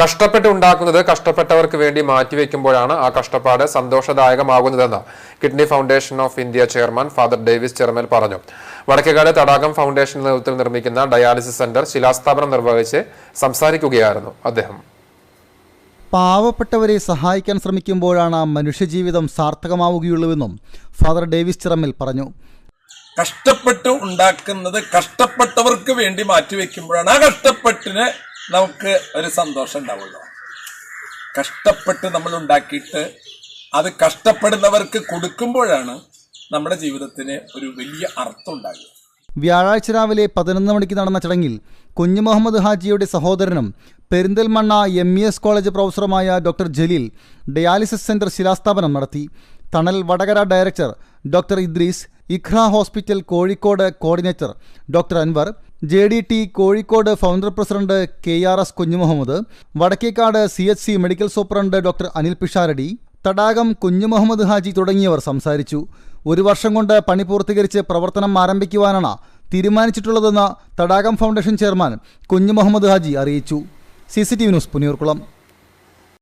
കഷ്ടപ്പെട്ട് ഉണ്ടാക്കുന്നത് കഷ്ടപ്പെട്ടവർക്ക് വേണ്ടി മാറ്റിവെക്കുമ്പോഴാണ് ആ കഷ്ടപ്പാട് സന്തോഷദായകമാകുന്നതെന്ന് kidney foundation of India chairman father Davis Chermal പറഞ്ഞു. വടക്കേകാട് തടാകം ഫൗണ്ടേഷൻ നേതൃത്വത്തിൽ നിർമ്മിക്കുന്ന ഡയാലിസിസ് സെന്റർ ശിലാസ്ഥാപനം നിർവഹിച്ച് സംസാരിക്കുകയായിരുന്നു അദ്ദേഹം. പാവപ്പെട്ടവരെ സഹായിക്കാൻ ശ്രമിക്കുമ്പോഴാണ് മനുഷ്യജീവിതം സാർത്ഥകമാവുകയുള്ളൂവെന്നും ഫാദർ ഡേവിസ് ചിറമ്മിൽ പറഞ്ഞു. കഷ്ടപ്പെട്ട് ഉണ്ടാക്കുന്നത് കഷ്ടപ്പെട്ടവർക്ക് വേണ്ടി മാറ്റിവെക്കുമ്പോഴാണ് ആ കഷ്ടപ്പെട്ടിന് നമുക്ക് ഒരു സന്തോഷം ഉണ്ടാവുള്ളൂ. കഷ്ടപ്പെട്ട് നമ്മൾ ഉണ്ടാക്കിയിട്ട് അത് കഷ്ടപ്പെടുന്നവർക്ക് കൊടുക്കുമ്പോഴാണ് നമ്മുടെ ജീവിതത്തിന് ഒരു വലിയ അർത്ഥം ഉണ്ടാകുക വ്യാഴാഴ്ച രാവിലെ പതിനൊന്ന് മണിക്ക് നടന്ന ചടങ്ങിൽ കുഞ്ഞു മുഹമ്മദ് ഹാജിയുടെ സഹോദരനും Perinthalmanna M E S college പ്രൊഫസറുമായ doctor Jaleel dialysis centre ശിലാസ്ഥാപനം നടത്തി. Thanal Vadakara director doctor Idris Iqra hospital Kozhikode coordinator doctor Anwar J D T Kozhikode founder president K R S Kunhimuhammed Vadakkekad C H C medical superintendent doctor Anil Pisharody Thadakam Kunhimuhammed Haji തുടങ്ങിയവർ സംസാരിച്ചു. ഒരു വർഷം കൊണ്ട് പണി പൂർത്തീകരിച്ച് പ്രവർത്തനം ആരംഭിക്കുവാനാണ് തീരുമാനിച്ചിട്ടുള്ളതെന്ന് തടാകം foundation chairman Kunjumuhammad Haji അറിയിച്ചു. C C T V news Puniyoorkulam